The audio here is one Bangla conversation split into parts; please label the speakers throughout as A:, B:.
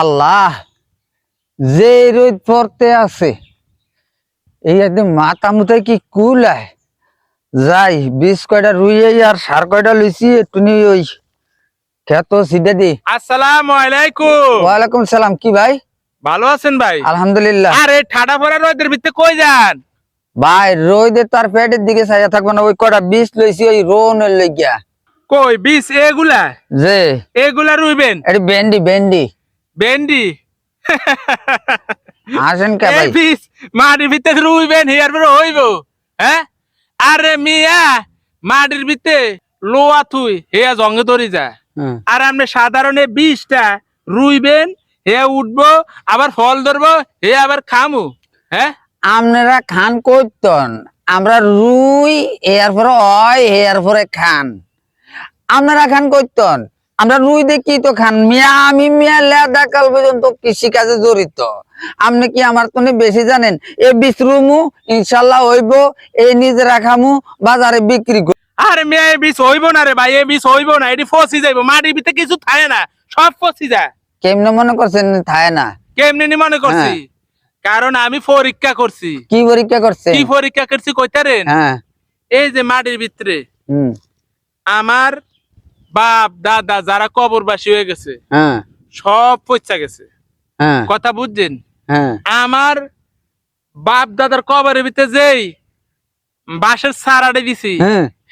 A: আল্লাহ যে রোদ পড়তে আছে এই একদম মাথা মুথায় কি কুলায় যাই বিষ কয়টা রুইয়ে আর সার কয়টা লইছি একটু ওই খেত সিটে দি।
B: আসসালামু আলাইকুম।
A: ওয়ালাইকুম সালাম কি ভাই?
B: ভালো আছেন ভাই?
A: আলহামদুলিল্লাহ।
B: আরে ঠাডা ভরা রোদের ভিতরে কই যান?
A: ভাই রোদে তার পেটের দিকে সাজা থাকব না ওই কটা বিষ লইছি ওই রোনের লইগিয়া
B: কই বিষ এগুলা?
A: যে।
B: এগুলা রুইবেন?
A: এটি ভেন্ডি ভেন্ডি।
B: ভেন্ডি।
A: আসেন কে ভাই?
B: বিষ মাটির ভিতরে রুইবেন হিয়ার পরে হইব হ্যাঁ? আরে মিয়া মাটির ভিতরে লোয়া থুই হেয়া জঙ্গে ধরি যায়। আর আপনি সাধারণ বীজটা রুইবেন হে উঠবো আবার ফল ধরবো হে আবার খামু হ্যাঁ?
A: আপনারা খান করতেন আমরা রুই এর পরে অয় এর পরে খান। আপনারা খান করতেন আমরা রুই দেখি তো খান মিয়া আমি মিয়া লেদা কাল পর্যন্ত কৃষি কাজে জড়িত। আপনি কি আমার তো বেশি জানেন? এ বিশ্রুমু ইনশাল্লাহ হইব এই নিজেরা খামু বাজারে বিক্রি
B: আরে মেয়ে এই বীজ হইব না রে ভাই এই বীজ হইব না এটি ফসি যাইব মাটির ভিতরে কিছু থাকে না সব ফসি যায়
A: কেমনে মনে করছেন থায় না?
B: কেমনে নি মনে করছি? কারণ আমি পরীক্ষা করছি।
A: কি পরীক্ষা করছে
B: কি পরীক্ষা করছি কইতারেন?
A: হ্যাঁ।
B: এই যে মাটির ভিতরে
A: হুম।
B: আমার বাপ দাদা যারা কবরবাসী হয়ে গেছে
A: হ্যাঁ।
B: সব পচা গেছে।
A: হ্যাঁ।
B: কথা বুঝছেন?
A: হ্যাঁ।
B: আমার বাপ দাদার কবরের ভিতরে যেই বাঁশের সারাড়ে দিছি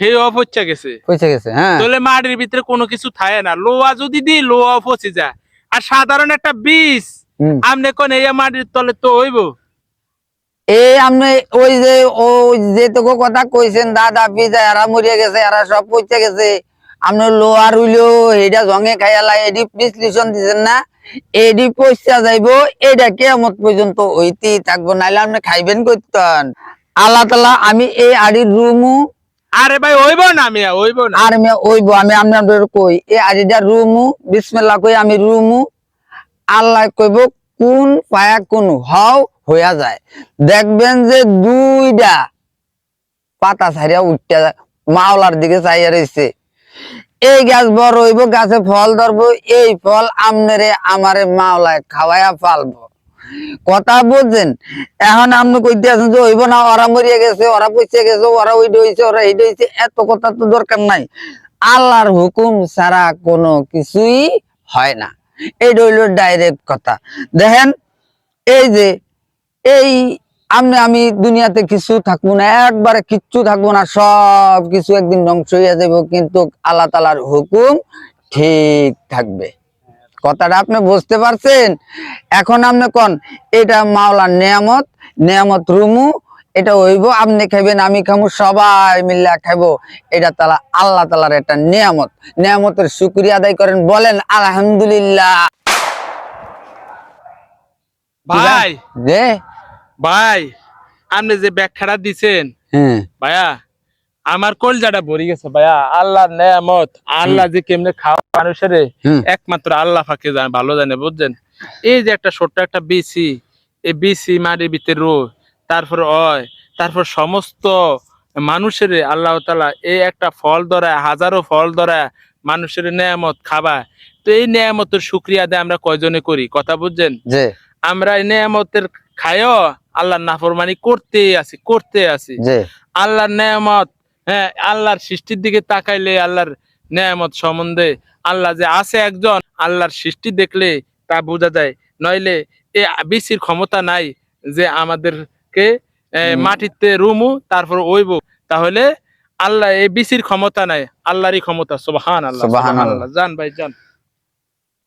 B: হে অপচা গেছে।
A: পয়সা গেছে
B: তাহলে মাটির ভিতরে কোনো কিছু থাকে না। লোহা যদি দিই লোহা পচে যায়। আর সাধারণ একটা বীজ
A: হুম।
B: আপনি কোন এই মাটির তলে তো হইব?
A: এই আপনি ওই যে ওই যেটুকু কথা কইছেন দাদা পিজা এরা মরিয়া গেছে এরা সব পচে গেছে। আপনি লোহার হইলেও এইটা জঙে খাইয়ালা এডি বিশ্লেষণ দিছেন না এডি পয়সা যাইবো এইটা কেমত পর্যন্ত হইতেই থাকব নাইলে আপনি খাইবেন করতেন আল্লাহ তালা আমি এই আড়ির রুমু।
B: আরে ভাই হইব না মিয়া হইব না।
A: আর আমি ওইব আমি আপনাদের কই এই আড়িটা রুমু বিসমিল্লাহ কই আমি রুমু। আল্লাহ কইব কোন পায়া কোন হও হইয়া যায়। দেখবেন যে দুইটা পাতা ছাড়িয়া উঠতে মাওলার দিকে চাইয়া রয়েছে এই গাছ বড় হইব, গাছে ফল ধরবো, এই ফল আমনেরে আমারে মাওলায় খাওয়াইয়া ফালবো। কথা বুঝছেন? এখন আপনি কইতে আছেন যে হইব না, ওরা মরিয়া গেছে, ওরা পয়সা গেছে, ওরা ওইটা হইছে ওরা এইটা হইছে এত কথা তো দরকার নাই। আল্লাহর হুকুম ছাড়া কোনো কিছুই হয় না। এইটা হইল ডাইরেক্ট কথা। দেখেন, এই যে, এই আমি আমি দুনিয়াতে কিছু থাকব না একবারে কিচ্ছু থাকব না সব কিছু একদিন ধ্বংস হইয়া যাব কিন্তু আল্লাহ তালার হুকুম ঠিক থাকবে। কথাটা আপনি বুঝতে পারছেন? এখন আপনি কোন? এটা মাওলার নিয়ামত নিয়ামত রুমু এটা হইব আপনি খাইবেন আমি খামু সবাই মিল্লা খাইবো। এটা তালা আল্লাহ তালার একটা নিয়ামত। নিয়ামতের শুক্রিয়া আদায় করেন বলেন আলহামদুলিল্লাহ।
B: ভাই!
A: যে
B: ভাই আপনি যে ব্যাখ্যাটা দিছেন
A: হ্যাঁ।
B: ভাইয়া আমার কলজাটা ভরে গেছে ভাইয়া। আল্লাহ নেয়ামত আল্লাহ যে কেমনে খাওয়া মানুষের একমাত্র আল্লাহ ফাঁকে জানে ভালো জানে বুঝছেন? এই যে একটা ছোট্ট একটা বিসি এই বিসি মাটির ভিতরে রো তারপর অয় তারপর সমস্ত মানুষের আল্লাহ তালা এই একটা ফল ধরায় হাজারো ফল ধরায় মানুষের নেয়ামত খাবা তো এই নেয়ামতের শুক্রিয়া দেয় আমরা কয়জনে করি? কথা বুঝছেন? আমরা এই নেয়ামতের খায়ও আল্লাহর নাফরমানি করতে আছি করতে আছি। আল্লাহর নেয়ামত হ্যাঁ আল্লাহর সৃষ্টির দিকে তাকাইলে আল্লাহর নেয়ামত সম্বন্ধে আল্লাহ যে আছে একজন আল্লাহর সৃষ্টি দেখলে তা বোঝা যায়। নইলে এ বিসির ক্ষমতা নাই যে আমাদেরকে মাটিতে রুমু তারপর ওইব। তাহলে আল্লাহ এই বিসির ক্ষমতা নাই আল্লাহরই ক্ষমতা সুবহান আল্লাহ জান ভাই জান।